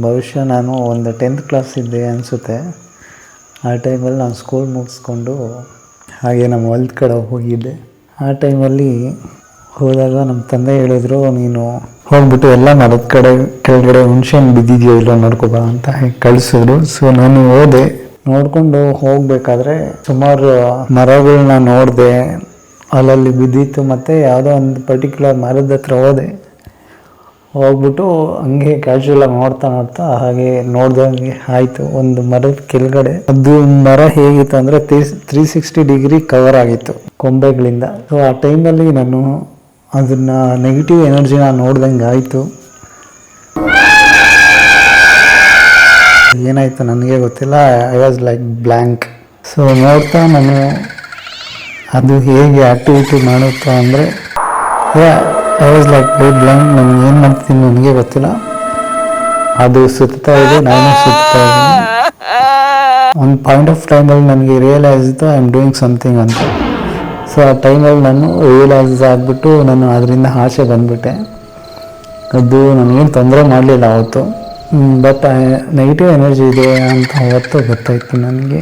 ಬಹುಶಃ ನಾನು ಒಂದು ಟೆಂತ್ ಕ್ಲಾಸ್ ಇದ್ದೆ ಅನಿಸುತ್ತೆ. ಆ ಟೈಮಲ್ಲಿ ನಾನು ಸ್ಕೂಲ್ ಮುಗಿಸ್ಕೊಂಡು ಹಾಗೆ ನಮ್ಮ ಹೊಲ್ದ ಕಡೆ ಹೋಗಿದ್ದೆ. ಆ ಟೈಮಲ್ಲಿ ಹೋದಾಗ ನಮ್ಮ ತಂದೆ ಹೇಳಿದ್ರು, ನೀನು ಹೋಗ್ಬಿಟ್ಟು ಎಲ್ಲ ಮರದ ಕಡೆ, ಕೆಳಗಡೆ ಹುಣ್ಸೆಹಣ್ಣು ಬಿದ್ದಿದೆಯೋ ಇಲ್ಲೋ ನೋಡ್ಕೊಬಾ ಅಂತ ಕಳಿಸಿದ್ರು. ಸೊ ನಾನು ಹೋದೆ. ನೋಡಿಕೊಂಡು ಹೋಗಬೇಕಾದ್ರೆ ಸುಮಾರು ಮರಗಳನ್ನ ನೋಡಿದೆ. ಅಲ್ಲಲ್ಲಿ ಬಿದ್ದಿತ್ತು ಮತ್ತು ಯಾವುದೋ ಒಂದು ಪರ್ಟಿಕ್ಯುಲರ್ ಮರದ ಹತ್ರ ಹೋದೆ. ಹೋಗ್ಬಿಟ್ಟು ಹಂಗೆ ಕ್ಯಾಶುವಲ್ ಆಗಿ ನೋಡ್ತಾ ನೋಡ್ತಾ ಹಾಗೆ ನೋಡ್ದಂಗೆ ಆಯಿತು. ಒಂದು ಮರದ ಕೆಳಗಡೆ ಅದು ಮರ ಹೇಗಿತ್ತು ಅಂದರೆ three three sixty degree cover ಆಗಿತ್ತು ಕೊಂಬೆಗಳಿಂದ. ಸೊ ಆ ಟೈಮಲ್ಲಿ ನಾನು ಅದನ್ನು ನೆಗೆಟಿವ್ ಎನರ್ಜಿನ ನೋಡ್ದಂಗೆ ಆಯಿತು. ಏನಾಯಿತು ನನಗೆ ಗೊತ್ತಿಲ್ಲ. I was like blank so ನೋಡ್ತಾ ನಾನು ಅದು ಹೇಗೆ ಆ್ಯಕ್ಟಿವಿಟಿ ಮಾಡುತ್ತಾ ಅಂದರೆ I was like very blind ನನಗೆ ಏನು ಮಾಡ್ತೀನಿ ನನಗೆ ಗೊತ್ತಿಲ್ಲ. ಅದು ಸುತ್ತಾ ಇದೆ, ನಾನು ಸುತ್ತಾ ಇದ್ದೀನಿ. ಒಂದು ಪಾಯಿಂಟ್ ಆಫ್ ಟೈಮಲ್ಲಿ ನನಗೆ ರಿಯಲೈಸ್ ಇತ್ತು ಐ ಆಮ್ ಡೂಯಿಂಗ್ ಸಮಥಿಂಗ್ ಅಂತ. ಸೊ ಆ ಟೈಮಲ್ಲಿ ನಾನು ರಿಯಲೈಸ್ ಆಗಿಬಿಟ್ಟು ನಾನು ಅದರಿಂದ ಆಸೆ ಬಂದುಬಿಟ್ಟೆ. ಅದು ನನಗೇನು ತೊಂದರೆ ಮಾಡಲಿಲ್ಲ ಅವತ್ತು. ಬಟ್ ನೆಗೆಟಿವ್ ಎನರ್ಜಿ ಇದೆ ಅಂತ ಅವತ್ತು ಗೊತ್ತಾಯಿತು ನನಗೆ.